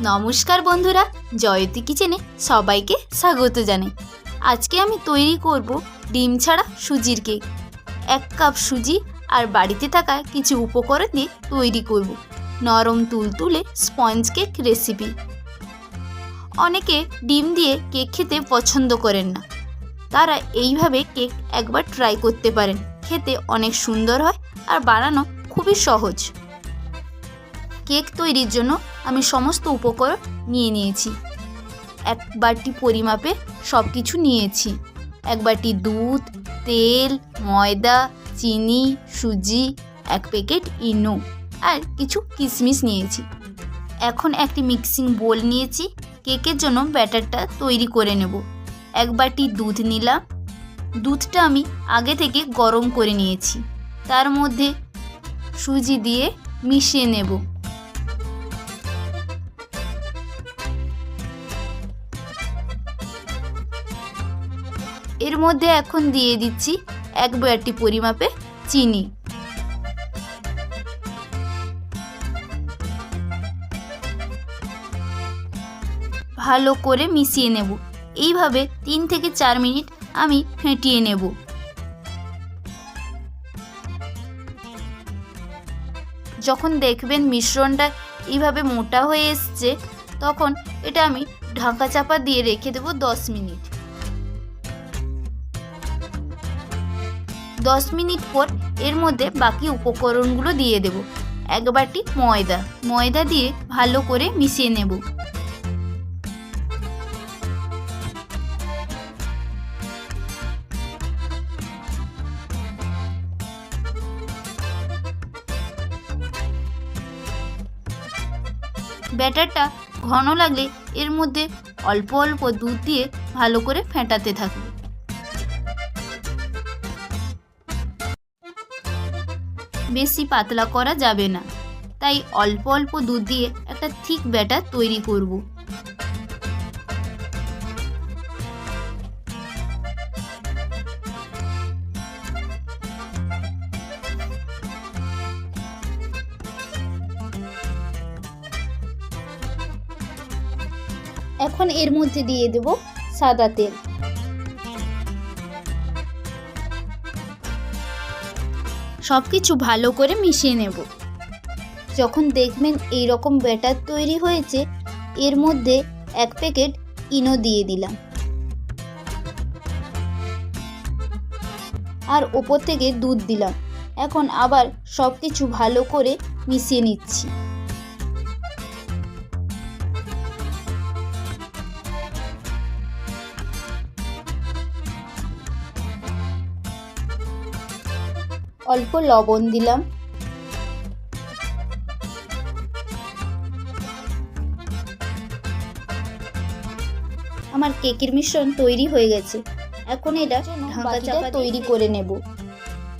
নমস্কার বন্ধুরা, জয়তী কিচেনে সবাইকে স্বাগত জানাই। আজকে আমি তৈরি করব ডিম ছাড়া সুজির কেক। এক কাপ সুজি আর বাড়িতে থাকা কিছু উপকরণ দিয়ে তৈরি করব। নরম তুলতুলে স্পঞ্জ কেক রেসিপি অনেকে ডিম দিয়ে কেক খেতে পছন্দ করেন না। তারা এইভাবে কেক একবার ট্রাই করতে পারেন। খেতে অনেক সুন্দর হয় আর বানানো খুবই সহজ। কেক তৈরির জন্য আমি সমস্ত উপকরণ নিয়ে নিয়েছি। এক বাটি পরিমাপে সব কিছু নিয়েছি। এক বাটি দুধ, তেল, ময়দা, চিনি, সুজি, এক প্যাকেট ইনো আর কিছু কিশমিশ নিয়েছি। এখন একটি মিক্সিং বোল নিয়েছি। কেকের জন্য ব্যাটারটা তৈরি করে নেব। এক বাটি দুধ নিলাম। দুধটা আমি আগে থেকে গরম করে নিয়েছি। তার মধ্যে সুজি দিয়ে মিশিয়ে নেব। এর মধ্যে এখন দিয়ে দিচ্ছি এক বাটি পরিমাপে চিনি। ভালো করে মিশিয়ে নেব। এইভাবে তিন থেকে চার মিনিট আমি ফেটিয়ে নেব। যখন দেখবেন মিশ্রণটা এইভাবে মোটা হয়ে এসছে, তখন এটা আমি ঢাকা চাপা দিয়ে রেখে দেবো দশ মিনিট। দশ মিনিট পর এর মধ্যে বাকি উপকরণগুলো দিয়ে দেব। এক বাটি ময়দা। ময়দা দিয়ে ভালো করে মিশিয়ে নেব। ব্যাটারটা ঘন লাগলে এর মধ্যে অল্প অল্প দুধ দিয়ে ভালো করে ফেটাতে থাকবে বেশি পাতলা করা যাবে না। তাই অল্প অল্প দুধ দিয়ে একটা থিক ব্যাটার তৈরি করব। এখন এর মধ্যে দিয়ে দেব সাদা তেল। সব কিছু ভালো করে মিশিয়ে নেব। যখন দেখবেন এই রকম ব্যাটার তৈরি হয়েছে, এর মধ্যে এক প্যাকেট ইনো দিয়ে দিলাম। আর ওপর থেকে দুধ দিলাম। এখন আবার সব কিছু ভালো করে মিশিয়ে নিচ্ছি। অল্প লবণ দিলাম। আমার কেকের মিশ্রণ তৈরি হয়ে গেছে। এখন এটা ঢাকা চাপা তৈরি করে নেব।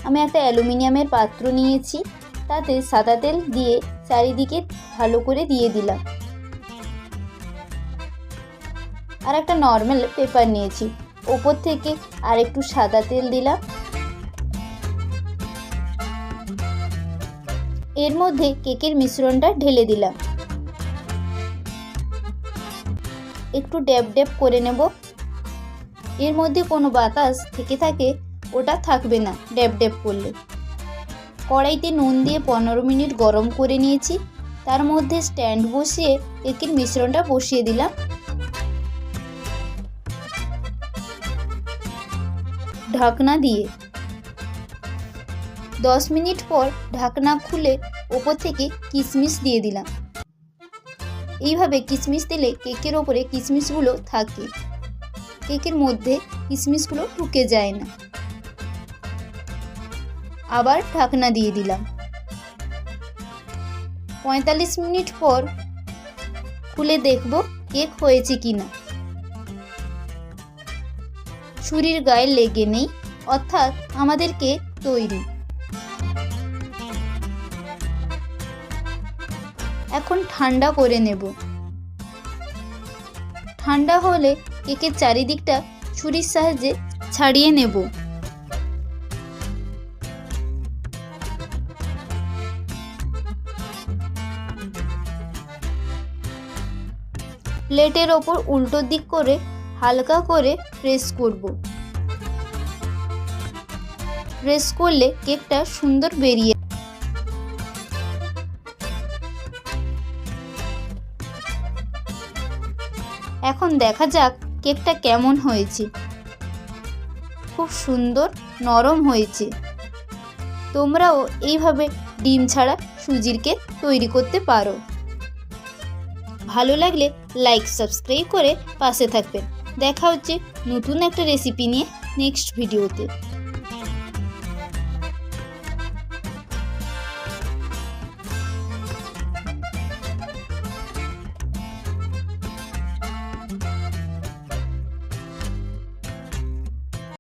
আমি একটা অ্যালুমিনিয়ামের পাত্র নিয়েছি তাতে সাদা তেল দিয়ে চারিদিকে ভালো করে দিয়ে দিলাম। আর একটা নর্মাল পেপার নিয়েছি। ওপর থেকে আর একটু সাদা তেল দিলাম। এর মধ্যে কেকের মিশ্রণটা ঢেলে দিলাম। একটু ড্যাব ড্যাব করে নেব। এর মধ্যে কোনো বাতাস থেকে থাকে, ওটা থাকবে না ড্যাব ড্যাব করলে। কড়াইতে নুন দিয়ে পনেরো মিনিট গরম করে নিয়েছি। তার মধ্যে স্ট্যান্ড বসিয়ে কেকের মিশ্রণটা বসিয়ে দিলাম। ঢাকনা দিয়ে দশ মিনিট পর ঢাকনা খুলে ওপর থেকে কিশমিশ দিয়ে দিলাম। এইভাবে কিশমিশ দিলে কেকের ওপরে কিশমিশগুলো থাকে। কেকের মধ্যে কিশমিশগুলো ঢুকে যায় না। আবার ঢাকনা দিয়ে দিলাম। পঁয়তাল্লিশ মিনিট পর খুলে দেখব কেক হয়েছে কি না ছুরির গায়ে লেগে নেই, অর্থাৎ আমাদের কেক তৈরি। এখন ঠান্ডা করে নেব। ঠান্ডা হলে কেকের চারিদিকটা ছুরির সাহায্যে ছাড়িয়ে নেব। প্লেটের ওপর উল্টো দিক করে হালকা করে প্রেস করব। প্রেস করলে কেকটা সুন্দর বেরিয়ে এখন দেখা যাক কেকটা কেমন হয়েছে। খুব সুন্দর, নরম হয়েছে। তোমরাও এইভাবে ডিম ছাড়া সুজির কেক তৈরি করতে পারো। ভালো লাগলে লাইক, সাবস্ক্রাইব করে পাশে থাকবেন দেখা হচ্ছে নতুন একটা রেসিপি নিয়ে নেক্সট ভিডিওতে।